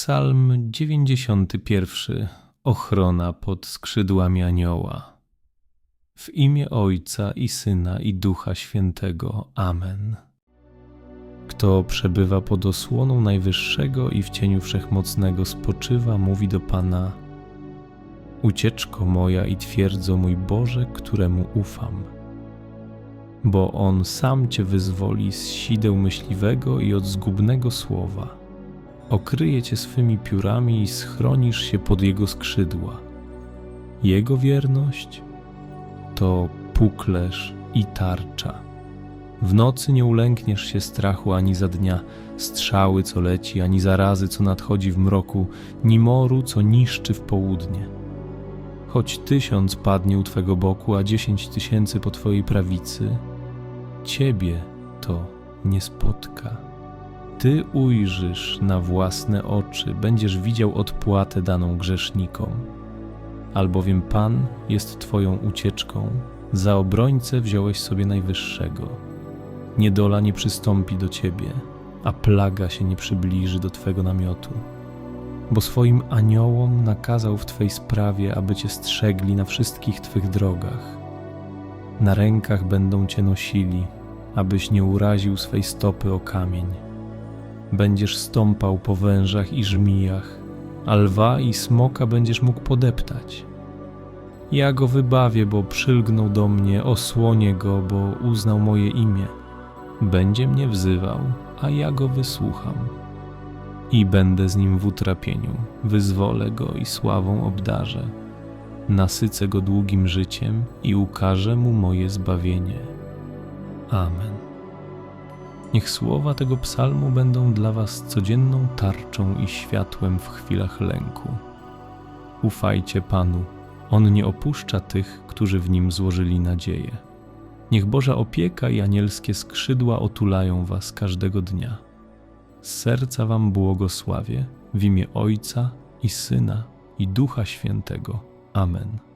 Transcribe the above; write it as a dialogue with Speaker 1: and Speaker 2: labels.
Speaker 1: Psalm 91. Ochrona pod skrzydłami anioła. W imię Ojca i Syna i Ducha Świętego. Amen. Kto przebywa pod osłoną Najwyższego i w cieniu Wszechmocnego spoczywa, mówi do Pana: Ucieczko moja i twierdzo mój Boże, któremu ufam. Bo On sam Cię wyzwoli z sideł myśliwego i od zgubnego słowa okryje cię swymi piórami i schronisz się pod jego skrzydła. Jego wierność to puklerz i tarcza. W nocy nie ulękniesz się strachu ani za dnia, strzały, co leci, ani zarazy, co nadchodzi w mroku, ni moru, co niszczy w południe. Choć tysiąc padnie u twego boku, a dziesięć tysięcy po twojej prawicy, ciebie to nie spotka. Ty ujrzysz na własne oczy, będziesz widział odpłatę daną grzesznikom. Albowiem Pan jest Twoją ucieczką, za obrońcę wziąłeś sobie najwyższego. Niedola nie przystąpi do Ciebie, a plaga się nie przybliży do Twego namiotu. Bo swoim aniołom nakazał w Twej sprawie, aby Cię strzegli na wszystkich Twych drogach. Na rękach będą Cię nosili, abyś nie uraził swej stopy o kamień będziesz stąpał po wężach i żmijach, a lwa i smoka będziesz mógł podeptać. Ja go wybawię, bo przylgnął do mnie, osłonię go, bo uznał moje imię. Będzie mnie wzywał, a ja go wysłucham. I będę z nim w utrapieniu, wyzwolę go i sławą obdarzę. Nasycę go długim życiem i ukażę mu moje zbawienie. Amen. Niech słowa tego psalmu będą dla Was codzienną tarczą i światłem w chwilach lęku. Ufajcie Panu, On nie opuszcza tych, którzy w Nim złożyli nadzieję. Niech Boża opieka i anielskie skrzydła otulają Was każdego dnia. Z serca Wam błogosławię w imię Ojca i Syna i Ducha Świętego. Amen.